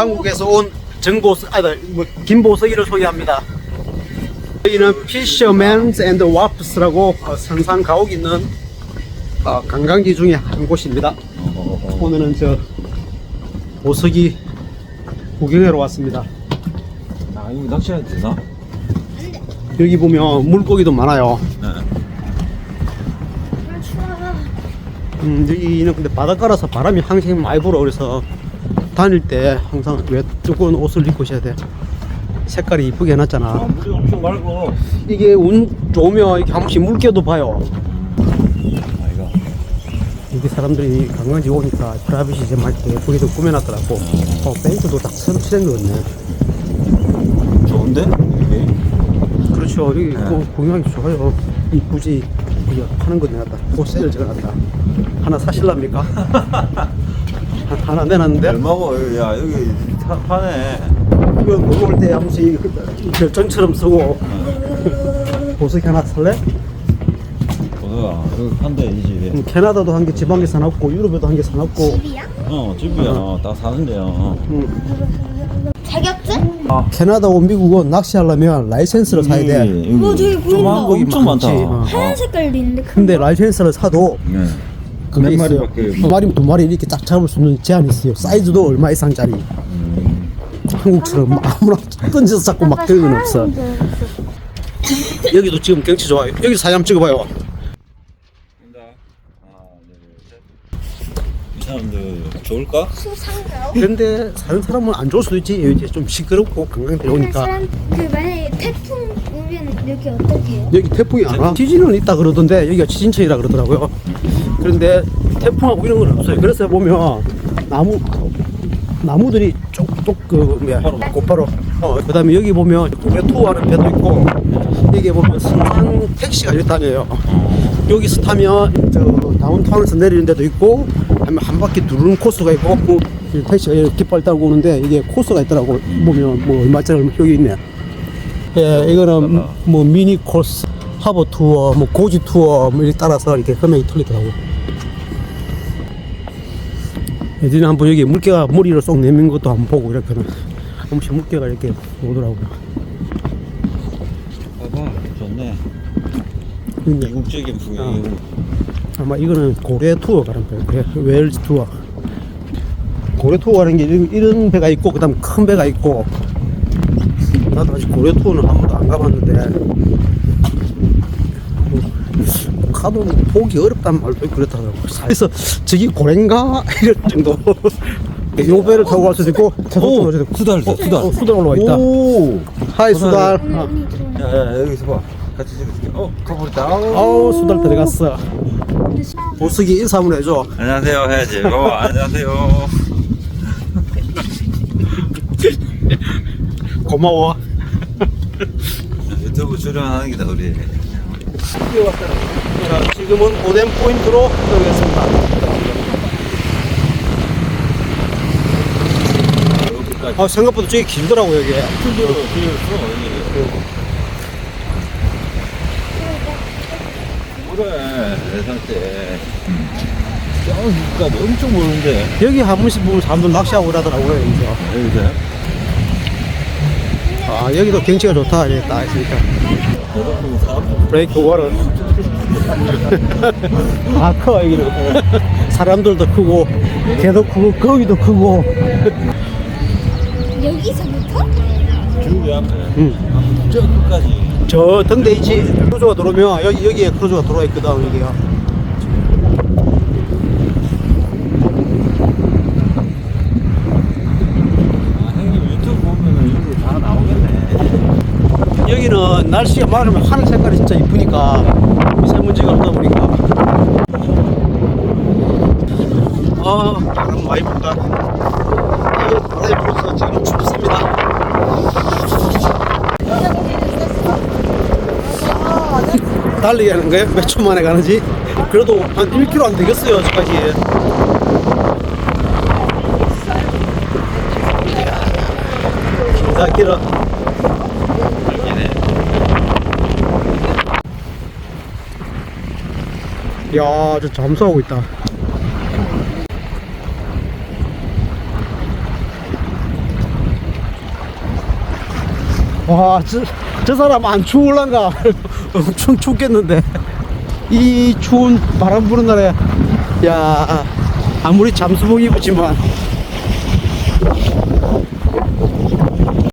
한국에서 온 정보서, 아, 뭐, 김보석이를 소개합니다. 여기는 피셔맨스 앤드 와프스라고 어, 성산 가옥 있는 어, 관광지 중에 한 곳입니다. 오늘은 저 보석이 구경하러 왔습니다. 아 이거 낚시해도 되나? 여기 보면 물고기도 많아요. 네. 음, 여기는 근데 바닷가라서 바람이 항상 많이 불어 그래서 다닐 때 항상 왜 두꺼운 옷을 입고 있어야 돼. 색깔이 이쁘게 해놨잖아. 아 물이 엄청 맑고 이게 운 좋으면 이렇게 한 번씩 물개도 봐요. 아이가 이게 사람들이 관광지 오니까 프라이빗이 좀 할때 예쁘게도 꾸며놨더라고. 어, 뱅크도 딱 새로 칠한 거 같네. 좋은데? 이게? 그렇죠. 여기 네. 뭐 공연하기 좋아요. 이쁘지. 이거 파는 거딱 세일 적어놨다. 하나 사실랍니까? 하- 하나 내놨는데 얼마고 야 여기 타, 파네 이거 먹을 때 한 번씩 그 결정처럼 쓰고 보석이 하나 살래? 보석아 여기 판대 이 집에 음, 캐나다도 한개 지방에 사놨고 유럽에도 한 개 사놨고 집이야? 어 집이야 딱 사는데요 음, 자격증? 캐나다고 미국은 낚시하려면 라이센스를 사야 돼. 어, 저기 보인다. 엄청 많다. 어. 하얀 색깔도 있는데 큰 근데 라이센스를 사도 네. 그게 몇 있어요. 마리밖에 두 마리 두 마리 이렇게 딱 잡을 수 있는 제한이 있어요. 사이즈도 얼마 이상짜리. 음. 한국처럼 아무나 던져서 잡고 막 그런 건 없어. 여기도 지금 경치 좋아요. 여기 사진 한번 찍어봐요. 하나 둘셋이 사람들 좋을까? 수상가요? 그런데 사는 사람은 안 좋을 수도 있지. 여기 좀 시끄럽고 관광들 오니까. 사람 그 만약에 태풍 오면 여기 어떻게 해요? 여기 태풍이 안 와. 지진은 있다 그러던데 여기가 지진철이라 그러더라고요. 그런데 태풍하고 이런 건 없어요. 그래서 보면 나무 나무들이 쪽쪽 그 뭐야 곧바로 어 그다음에 여기 보면 고개 투어하는 배도 있고 여기 보면 승상 택시가 이렇게 다녀요. 여기서 타면 저 다운타운에서 내리는 데도 있고 아니면 한 바퀴 두르는 코스가 있고 그 택시가 이렇게 깃발 달고 오는데 이게 코스가 있더라고 보면 뭐 얼마짜리 여기 있네. 예, 이거는 뭐 미니 코스, 하버 투어, 뭐 고지 투어 뭐 이렇게 따라서 이렇게 금액이 틀리더라고. 예전에 한번 여기 물개가 머리를 쏙 내민 것도 한번 보고 이렇게는 한 번씩 물개가 이렇게 오더라고요. 봐봐 좋네 근데 이국적인 풍경 어. 아마 이거는 고래 투어 가는 거예요. 웨일즈 투어. 고래 투어 가는 게 이런, 이런 배가 있고, 그 다음 큰 배가 있고. 나도 아직 고래 투어는 한 번도 안 가봤는데. 뭐, 가도 보기 어렵단 말도 그렇다고. 그래서 저기 고래인가? 이럴 정도. 요 배를 타고 갈 수도 있고, 갈 수도 있고. 수달 있어, 수달. 어, 수달 올라와 있다. 오 하이, 수달. 어. 야야 여기서 봐 같이 찍어줄게 어 가버렸다 아우, 수달 들어갔어. 보석이 인사 한번 해줘. 안녕하세요 해야지 어 안녕하세요 고마워. 유튜브 출연하는 기다 우리 자, 지금은 오덴 포인트로. 여기까지 아, 생각보다 저기 길더라고, 여기. 풀려 풀렸어 여기 그래 내살 때. 여기까지 엄청 멀는데. 여기 한 번씩 보면 사람들 낚시하고 그러더라고요, 여기서. 여기서 아, 여기도 경치가 좋다, 이렇게 딱 있으니까. 브레이크 워런. 아, 커, 여기는. 사람들도 크고, 개도 크고, 거기도 크고. 여기서부터? 줄 앞에 응. 저 끝까지 저 등대 있지? 크루즈가 들어오면, 여기, 여기에 크루즈가 들어와 있거든, 여기가. 아 형님 유튜브 보면은 여기 다 나오겠네 여기는 날씨가 맑으면 하늘 색깔이 진짜 이쁘니까 미세먼지가 없다 보니까. 아 바람 많이 분다. 바람이 불어서 지금 춥습니다. 달리기 하는 거예요? 몇 초 만에 가는지? 그래도 한 1km 안 되겠어요 아직까지. 자 길어 야, 저 잠수하고 있다. 와, 저, 저 사람 안 추울란가? 엄청 춥겠는데. 이 추운 바람 부는 날에, 야, 아무리 잠수복 입었지만,